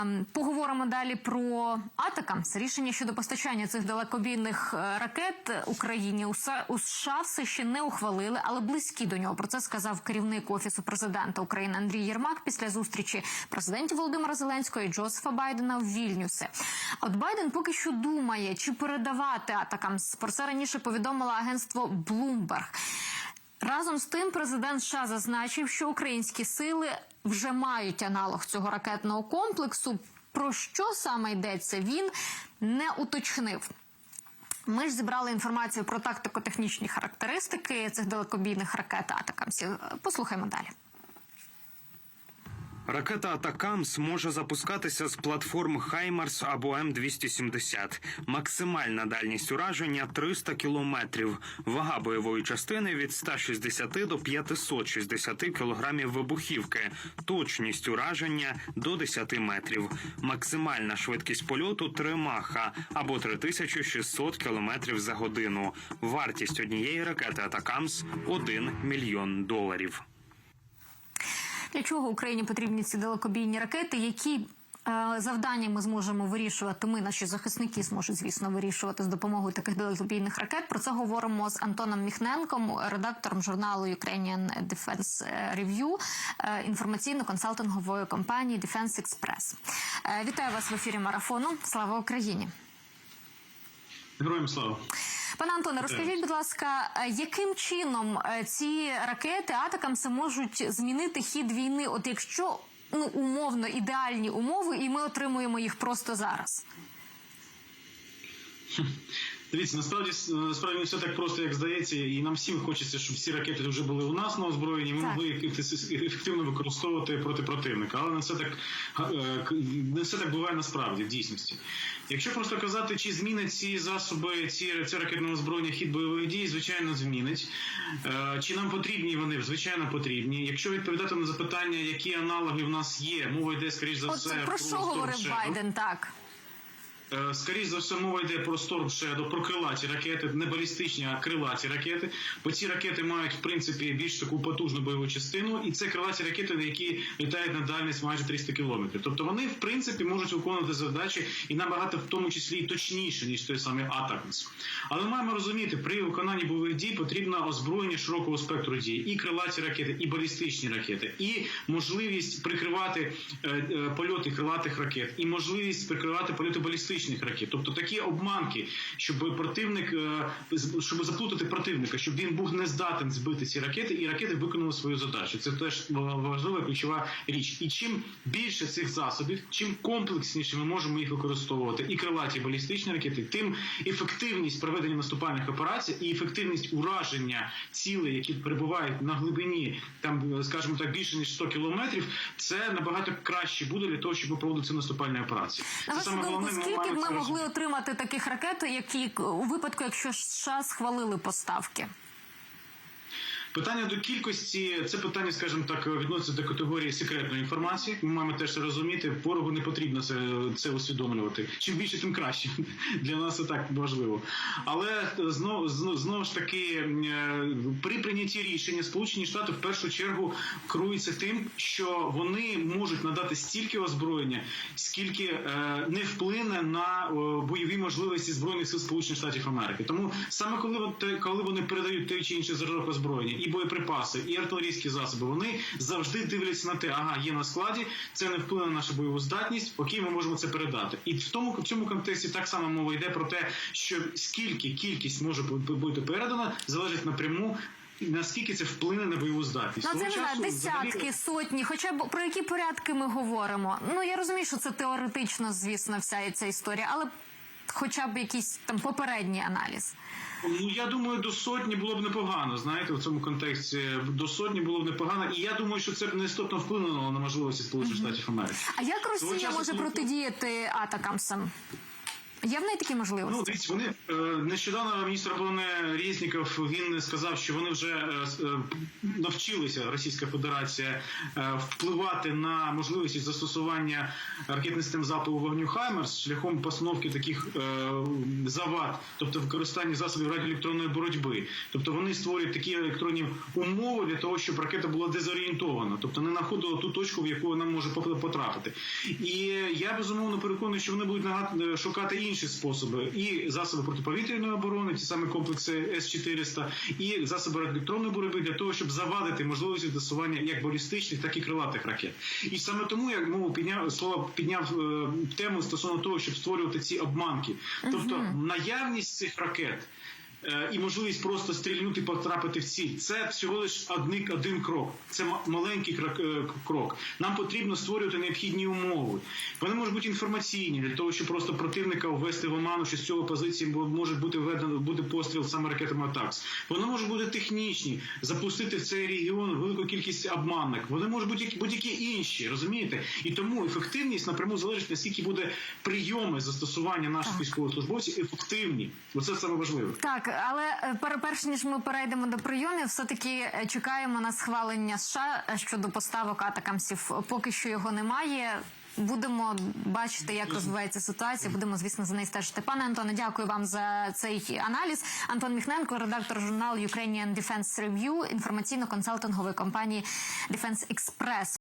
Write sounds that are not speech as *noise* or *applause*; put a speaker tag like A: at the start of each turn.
A: Ем, Поговоримо далі про Атакамс. Рішення щодо постачання цих далекобійних е, ракет Україні у США все ще не ухвалили, але близькі до нього. Про це сказав керівник офісу президента України Андрій Єрмак після зустрічі президентів Володимира Зеленського і Джозефа Байдена в Вільнюсі. От Байден поки що думає, чи передавати Атакамс. Про це раніше повідомило агентство Bloomberg. Разом з тим, президент США зазначив, що українські сили вже мають аналог цього ракетного комплексу. Про що саме йдеться, він не уточнив. Ми ж зібрали інформацію про тактико-технічні характеристики цих далекобійних ракет Атакамсів. Послухаймо далі.
B: Ракета Атакамс може запускатися з платформ Хаймарс або М270. Максимальна дальність ураження 300 кілометрів. Вага бойової частини від 160 до 560 кілограмів вибухівки. Точність ураження до 10 метрів. Максимальна швидкість польоту 3 маха або 3600 кілометрів за годину. Вартість однієї ракети Атакамс 1 мільйон доларів.
A: Для чого Україні потрібні ці далекобійні ракети? Які е, завдання ми зможемо вирішувати? Ми, наші захисники, зможуть, звісно, вирішувати з допомогою таких далекобійних ракет. Про це говоримо з Антоном Міхненком, редактором журналу Ukrainian Defense Review, е, інформаційно-консалтингової компанії Defense Express. Е, Вітаю вас в ефірі марафону. Слава Україні!
C: Героям слава.
A: Пане Антоне, розкажіть, будь ласка, е, яким чином е, ці ракети Атакамси можуть змінити хід війни? От якщо ну умовно ідеальні умови, і ми отримуємо їх просто зараз? *laughs*
C: Дивіться, насправді насправді не все так просто, як здається, і нам всім хочеться, щоб всі ракети вже були у нас на озброєнні. Ми
A: Так.
C: могли їх ефективно використовувати проти противника. Але не все так е, не все так буває насправді в дійсності. Якщо просто казати, чи змінить ці засоби, ці це ракетне озброєння хід бойових дій, звичайно, змінить. Е, Чи нам потрібні вони? Звичайно, потрібні. Якщо відповідати на запитання, які аналоги в нас є, мова йде скоріш за
A: От
C: все
A: про що говорив Байден? Так
C: Скоріше за все, мова йде про Storm Shadow, про крилаті ракети, не балістичні, а крилаті ракети. Бо ці ракети мають в принципі більш таку потужну бойову частину, і це крилаті ракети, які літають на дальність майже 300 кілометрів. Тобто вони в принципі можуть виконувати завдачі і набагато в тому числі точніше ніж той самий Атакмс. Але маємо розуміти, при виконанні бойових дій потрібно озброєння широкого спектру дій, і крилаті ракети, і балістичні ракети, і можливість прикривати е, е, польоти крилатих ракет, і можливість прикривати польоти балістичних ракет. Тобто такі обманки, щоб противник, е, щоб заплутати противника, щоб він був не здатен збити ці ракети, і ракети виконали свою задачу. Це теж важлива ключова річ. І чим більше цих засобів, чим комплексніше ми можемо їх використовувати, і крилаті балістичні ракети, тим ефективність проведення наступальних операцій і ефективність ураження цілей, які перебувають на глибині, там скажімо так, більше ніж 100 кілометрів, це набагато краще буде для того, щоб проводити ці наступальні операції. Це саме головне.
A: Скільки б ми могли отримати таких ракет, які у випадку, якщо США схвалили поставки?
C: Питання до кількості це питання, скажімо так, відноситься до категорії секретної інформації. Ми маємо теж розуміти. Ворогу не потрібно це, це усвідомлювати. Чим більше, тим краще. *laughs* Для нас це так важливо. Але знову знову, знову ж таки, е, при прийнятті рішення Сполучені Штати в першу чергу керуються тим, що вони можуть надати стільки озброєння, скільки е, не вплине на бойові можливості збройних сил Сполучених Штатів Америки. Тому саме коли коли вони передають той чи інший зразок озброєння, і боєприпаси, і артилерійські засоби, вони завжди дивляться на те, ага, є на складі, це не вплине на нашу бойову здатність. Окей, ми можемо це передати. І в тому в цьому контексті так само мова йде про те, що скільки кількість може бу- бути передана, залежить напряму. Наскільки це вплине на бойову здатність?
A: Ну, це
C: Того
A: не знаю,
C: часу взагалі-
A: десятки, сотні. Хоча б про які порядки ми говоримо? Ну я розумію, що це теоретично, звісно, вся ця історія, але хоча б якийсь там попередній аналіз.
C: Ну я думаю, до сотні було б непогано. Знаєте, в цьому контексті до сотні було б непогано, і я думаю, що це б не істотно вплинуло на можливості Сполучених Штатів Америки.
A: А як Росія може протидіяти атакам атакамсам? Є в неї такі можливості?
C: Ну, дивіться, вони е, нещодавно міністр оборони Резніков він сказав, що вони вже е, е, навчилися Російська Федерація впливати на можливості застосування ракетних систем залпового вогню Хаймерс шляхом постановки таких завад, тобто використання засобів радіоелектронної боротьби. Тобто вони створюють такі електронні умови для того, щоб ракета була дезорієнтована, тобто не знаходила ту точку, в яку вона може потрапити. І я безумовно переконаний, що вони будуть шукати інші способи і засоби протиповітряної оборони, ті самі комплекси С-400, і засоби електронної боротьби для того, щоб завадити можливості застосування як балістичних, так і крилатих ракет. І саме тому я мову підняв слово підняв е, тему стосовно того, щоб створювати ці обманки, тобто наявність цих ракет. Е, І можливість просто стрільнути, потрапити в ціль. Це всього лиш один, один крок. Це ма- маленький крок, е, крок. Нам потрібно створювати необхідні умови. Вони можуть бути інформаційні для того, щоб просто противника ввести в оману, що з цього позиції може бути введено буде постріл саме ракетами АТАКС. Вони можуть бути технічні, запустити в цей регіон велику кількість обманок. Вони можуть бути будь-які інші, розумієте? І тому ефективність напряму залежить наскільки буде прийоми застосування наших військовослужбовців ефективні. Оце саме важливе.
A: Так, але е, перш ніж ми перейдемо до прийомів, все таки чекаємо на схвалення США щодо поставок атакамсів. Поки що його немає. Будемо бачити, як розвивається ситуація. Будемо, звісно, за неї стежити. Пане Антоне, дякую вам за цей аналіз. Антон Міхненко, редактор журналу Ukrainian Defense Review, інформаційно-консалтингової компанії Defense Express.